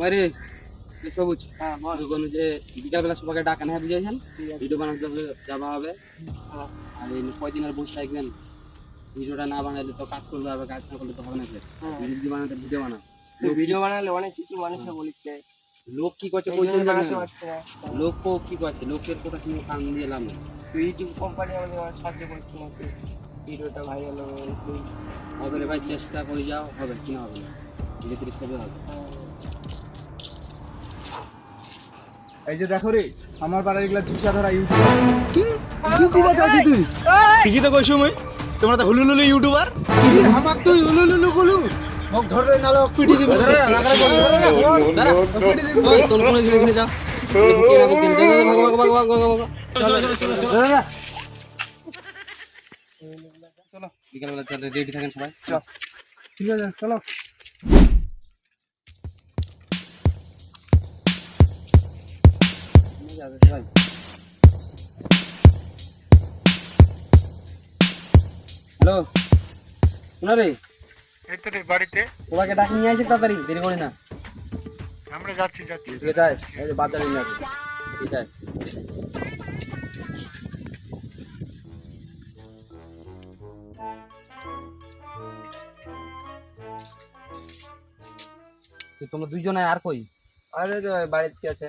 মারে সবুজ। হ্যাঁ বল যে বিকালবেলা সবাইকে ডাকা না বুঝেছেন? ঠিক ভিডিও বানাতে যাওয়া হবে। হ্যাঁ। আর এই কয়দিন আর বসে থাকবেন? ভিডিওটা না বানালে তো কাজ করতে হবে কাজ না করলে তো হবে না হ্যাঁ। ভিডিও বানাতে ভিডিও বানাও। তো ভিডিও বানালে অনেক কিছু মানুষে বলিচ্ছে লোক কি করছে না। লোক কো করছে? লোকের কথা শুনে কান দিয়ে লাভ নেই। তো ইউটিউব কোম্পানি আমাদের অনেক সাহায্য করছে নাকি ভিডিওটা ভাইরাল হবে হবে রে ভাই চেষ্টা করে যাও হবে কি না হবে না। ধীরে ধীরে সবে হবে এই যে দেখো রে আমার পাড়ার এগুলা ঝুসা ধরা ইউটিউবার ঠিকই তো কইছো মই? তোমরা তো হুলুলুলু ইউটিউবার আমাক তুই উলুলুলু গুলু মোক ধরে নালো পিটি দিবি। তোর কোনো জিনিস নিয়ে যাও বুকে না বুকে যাও ভাগো ভাগো ভাগো ভাগো ভাগো। চলো চলো বিকালবেলা চলো রেডি থাকেন সবাই। ঠিক আছে চলো। ভাই। হ্যালো? শোনা রে। এই তো রে বাড়িতে। সবাইকে ডাকি নিয়ে আসি তাড়াতাড়ি দেরি করে না। আমরা যাচ্ছি যাচ্ছি আছে এই যে বাচ্চা নিয়ে আসি। তো তোমরা দুইজনে আর কই? আর বাড়িতে কি আছে?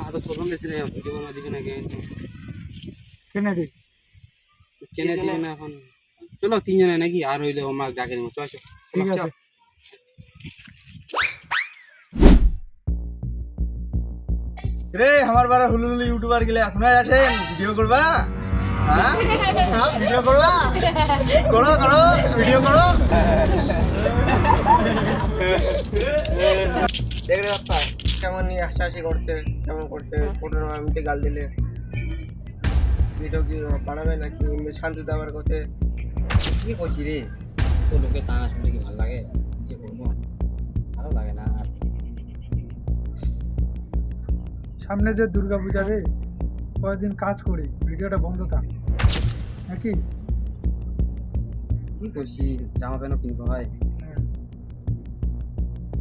না তো ফটো দিছি না ভিডিও বানা দিবি না রে না এখন চলো তিনজনে নাকি? আর হইলে আমার ডাকে দেবো। চল চল। ঠিক আছে। রে আমার বাড়ার হুলুলুলু ইউটিউবার গেলে এখন আছেন? ভিডিও করবা? হ্যাঁ? হ্যাঁ, ভিডিও করবা? করো করো ভিডিও করো। দেখ রে বাপ্পা। কেমন নিয়ে হাসাহাসি করছে কেমন করছে ফটোর আমিতে গাল দিলে? ভিডিও কি বানাবে নাকি শান্তিতে আবার করছে কি করছি রে? তো লোকে টানা শুনলে কি ভালো লাগে? যে করব ভালো লাগে না আর। সামনে যে দুর্গা পূজা রে কয়েকদিন কাজ করি ভিডিওটা বন্ধ থাক। নাকি? কি করছি জামা প্যান্টও কিনতে হয়।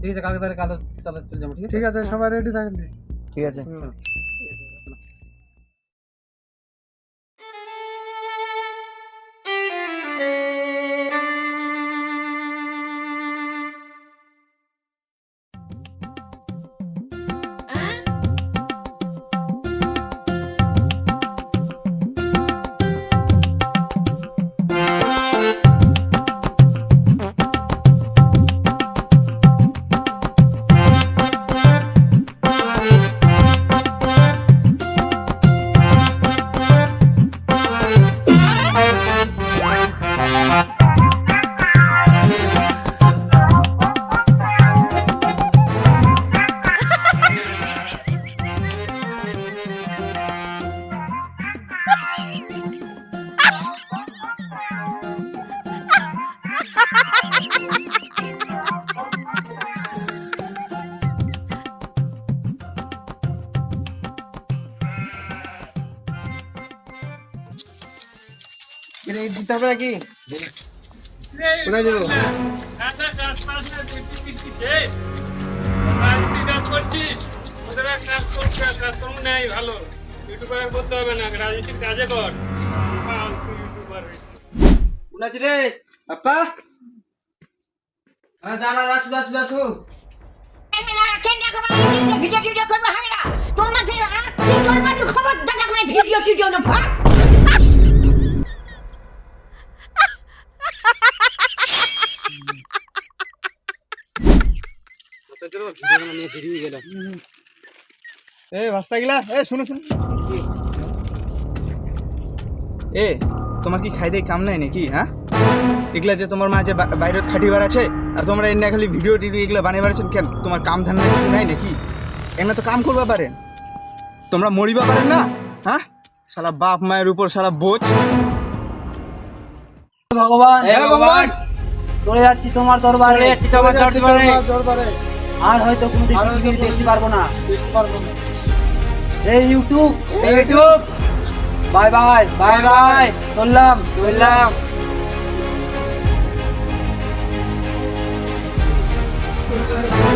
ঠিক আছে কালকে তাহলে কালো তাহলে চলে যাব ঠিক আছে? ঠিক আছে সবাই রেডি থাকেন। ঠিক আছে। রাজনীতির কাজে কর ফালতু ইউটিউবার উনাছি রে? বাপ্পা? হ্যাঁ দাঁড়া যাচ্ছু যাচ্ছু যাচ্ছু ভিডিও হবে না। করবে? খবর দাদা আমি ভিডিও না ভাগ ভিডিও বানা নিয়ে বেরিয়ে গেল এ ভাস্তা গিলা? এ শুনো শুনো। এ তোমার কি খাই দিয়ে কাম নাই নাকি হ্যাঁ এগুলা যে তোমার মা যে বাইরে খাটি আছে আর তোমরা এনে খালি ভিডিও টিডিও এগুলো বানিয়ে বেড়াচ্ছেন কেন? তোমার কাম কিছু নাই নাকি? এমনি তো কাম করবা পারেন। তোমরা মরিবা পারেন না হ্যাঁ সারা বাপ মায়ের উপর সারা বোঝ। ভগবান! ভগবান! চলে যাচ্ছি তোমার দরবারে। চলে যাচ্ছি তোমার দরবারে। আর হয়তো কোনোদিন আর দেখতে পারব না। দেখতে পারব না। এই YouTube YouTube bye bye bye bye চললাম চললাম।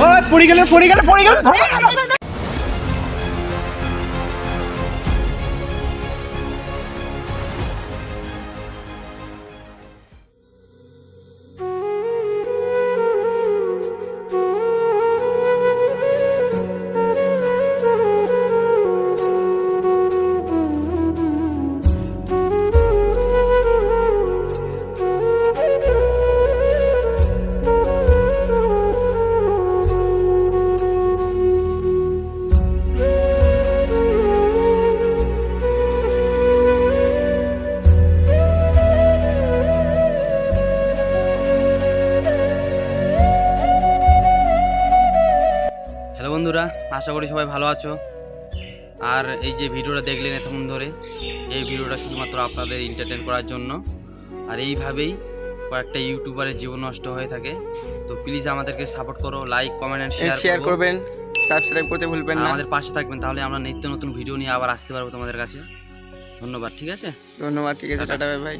ওই পড়ে গেল পড়ে গেল পড়ে গেল বন্ধুরা আশা করি সবাই ভালো আছো। আর এই যে ভিডিওটা দেখলেন এতক্ষণ ধরে এই ভিডিওটা শুধুমাত্র আপনাদের এন্টারটেন করার জন্য। আর এইভাবেই কয়েকটা ইউটিউবারের জীবন নষ্ট হয়ে থাকে। তো প্লিজ আমাদেরকে সাপোর্ট করো like comment and share share করবেন সাবস্ক্রাইব করতে ভুলবেন না। আমাদের পাশে থাকবেন তাহলে আমরা নিত্য নতুন ভিডিও নিয়ে আবার আসতে পারব তোমাদের কাছে। ধন্যবাদ ঠিক আছে? ধন্যবাদ ঠিক আছে টাটা। ভাই